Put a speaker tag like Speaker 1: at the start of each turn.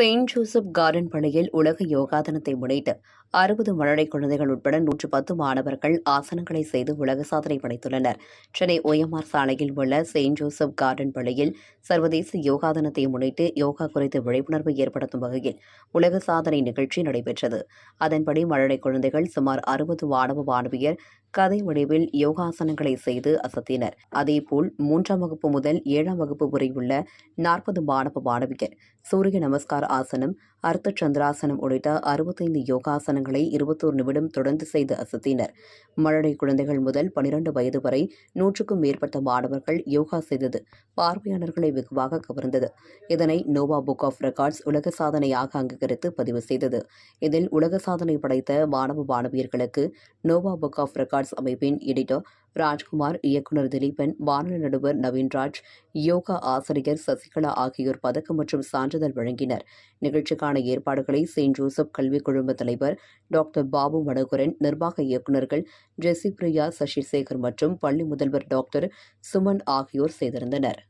Speaker 1: Saint Joseph garden பள்ளியில் உலக யோகா தினத்தை முன்னிட்டு அறுபது மழலை குழந்தைகள் உட்பட நூற்று பத்து மாணவர்கள் ஆசனங்களை செய்து உலக சாதனை படைத்துள்ளனர். சென்னை ஒயமார் சாலையில் உள்ள செயின்ட் ஜோசப் கார்டன் பள்ளியில் சர்வதேச யோகா தினத்தை முன்னிட்டு யோகா குறித்து விழிப்புணர்வு ஏற்படுத்தும் வகையில் உலக சாதனை நிகழ்ச்சி நடைபெற்றது. அதன்படி மழலை குழந்தைகள் சுமார் அறுபது மாணவ மாணவியர் கதை வடிவில் யோகாசனங்களை செய்து அசத்தினர். அதேபோல் மூன்றாம் வகுப்பு முதல் ஏழாம் வகுப்பு வரை உள்ள நாற்பது மாணவ மாணவியர் சூரிய நமஸ்கார ஆசனம் அர்த்த சந்திராசனம் உள்ளிட்ட அறுபத்தைந்து யோகாசனங்களை இருபத்தோரு நிமிடம் தொடர்ந்து செய்து அசத்தினர். மழலை குழந்தைகள் முதல் பனிரெண்டு வயது வரை நூற்றுக்கும் மேற்பட்ட மாணவர்கள் யோகா செய்தது பார்வையாளர்களை வெகுவாக கவர்ந்தது. இதனை நோவா புக் ஆஃப் ரெக்கார்ட்ஸ் உலக சாதனையாக அங்கீகரித்து பதிவு செய்தது. இதில் உலக சாதனை படைத்த மாணவ மாணவியர்களுக்கு நோவா புக் ஆஃப் ரெக்கார்ட்ஸ் அமைப்பின் எடிட்டர் ராஜ்குமார் இயக்குனர் திலீபன் வானொலி நடுவர் நவீன்ராஜ் யோகா ஆசிரியர் சசிகலா ஆகியோர் பதக்கம் மற்றும் சான்றிதழ் வழங்கினர். நிகழ்ச்சிக்கான ஏற்பாடுகளை செயின்ட் ஜோசப் கல்விக் குழும தலைவர் டாக்டர் பாபு மடகுரன் நிர்வாக இயக்குநர்கள் ஜெசி பிரியா சசிசேகர் மற்றும் பள்ளி முதல்வர் டாக்டர் சுமன் ஆகியோர் செய்திருந்தனர்.